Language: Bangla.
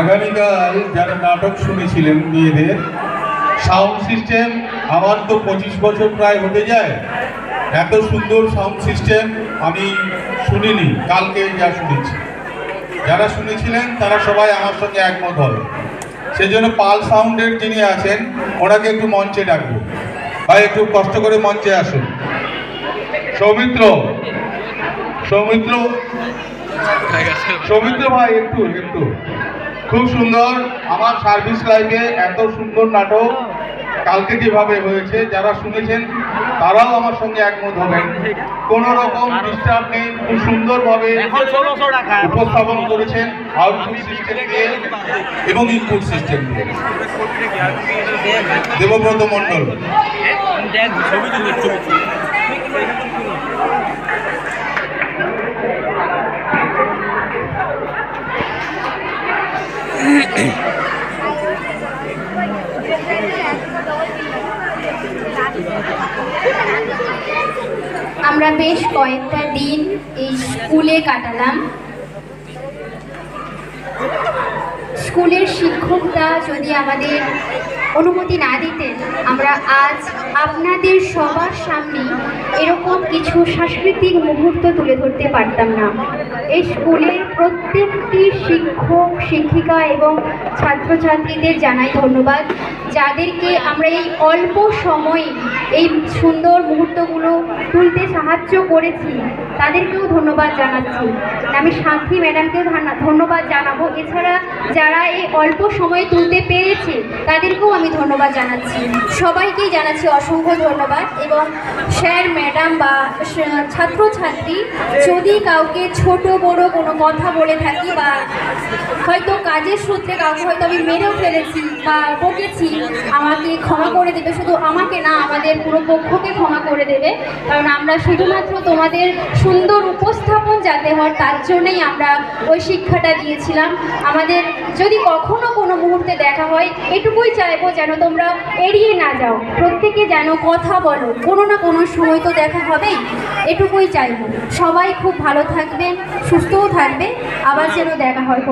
আগামীকাল যারা নাটক শুনেছিলেন মেয়েদের সাউন্ড সিস্টেম আমার তো পঁচিশ বছর প্রায় হতে যায়। এত সুন্দর সাউন্ড সিস্টেম আমি শুনিনি, কালকে যা শুনেছি। যারা শুনেছিলেন তারা সবাই আমার সঙ্গে একমত হবে। সেজন্য পাল সাউন্ডের যিনি আছেন, ওনাকে একটু মঞ্চে ডাকবো। ভাই, একটু কষ্ট করে মঞ্চে আসুন। সৌমিত্র সৌমিত্র সৌমিত্র ভাই, একটু একটু। খুব সুন্দর। আমার সার্ভিস লাইফে এত সুন্দর নাটক কালকে যেভাবে হয়েছে যারা শুনেছেন তারাও আমার সঙ্গে একমত হবেন। কোন রকম ডিস্টার্ব নেই খুব সুন্দরভাবে উপস্থাপন করেছেন আউটপুট সিস্টেম দিয়ে এবং ইনপুট সিস্টেম দিয়ে। দেবব্রত মণ্ডল। আমরা বেশ কয়েকটা দিন এই স্কুলে কাটালাম। স্কুলের শিক্ষকরা যদি আমাদের অনুমতি না দিতেন, আমরা আজ আপনাদের সবার সামনে এরকম কিছু সাংস্কৃতিক মুহূর্ত তুলে ধরতে পারতাম না। এই স্কুলের প্রত্যেকটি শিক্ষক, শিক্ষিকা এবং ছাত্রছাত্রীদের জানাই ধন্যবাদ। যাদেরকে আমরা এই অল্প সময়ে এই সুন্দর মুহূর্তগুলো তুলতে সাহায্য করেছি, তাদেরকেও ধন্যবাদ জানাচ্ছি। আমি সাথী ম্যাডামকেও ধন্যবাদ জানাব। এছাড়া যারা এই অল্প সময়ে তুলতে পেরেছে, তাদেরকেও আমি ধন্যবাদ জানাচ্ছি। সবাইকেই জানাচ্ছি অসংখ্য ধন্যবাদ এবং স্যার ম্যাডাম বা ছাত্রছাত্রী যদি কাউকে ছোট, বড় কোনো কথা বলে থাকি বা হয়তো কাজের সূত্রে কাউকে হয়তো আমি মেরেও ফেলেছি বা বকেছি, আমাকে ক্ষমা করে দেবে। শুধু আমাকে না, আমাদের পুরো পক্ষকে ক্ষমা করে দেবে। কারণ আমরা শুধুমাত্র তোমাদের সুন্দর উপস্থাপন যাতে হয়, তার জন্যই আমরা ওই শিক্ষাটা দিয়েছিলাম। আমাদের যদি কখনো কোনো মুহূর্তে দেখা হয়, এটুকুই চাইব যেন তোমরা এড়িয়ে না যাও। প্রত্যেকে যেন কথা বলো, কোনো না কোনো সময় তো দেখা হবেই, এটুকুই চাইব। সবাই খুব ভালো থাকবেন, সুস্থও থাকবে আবার যেন দেখা হয়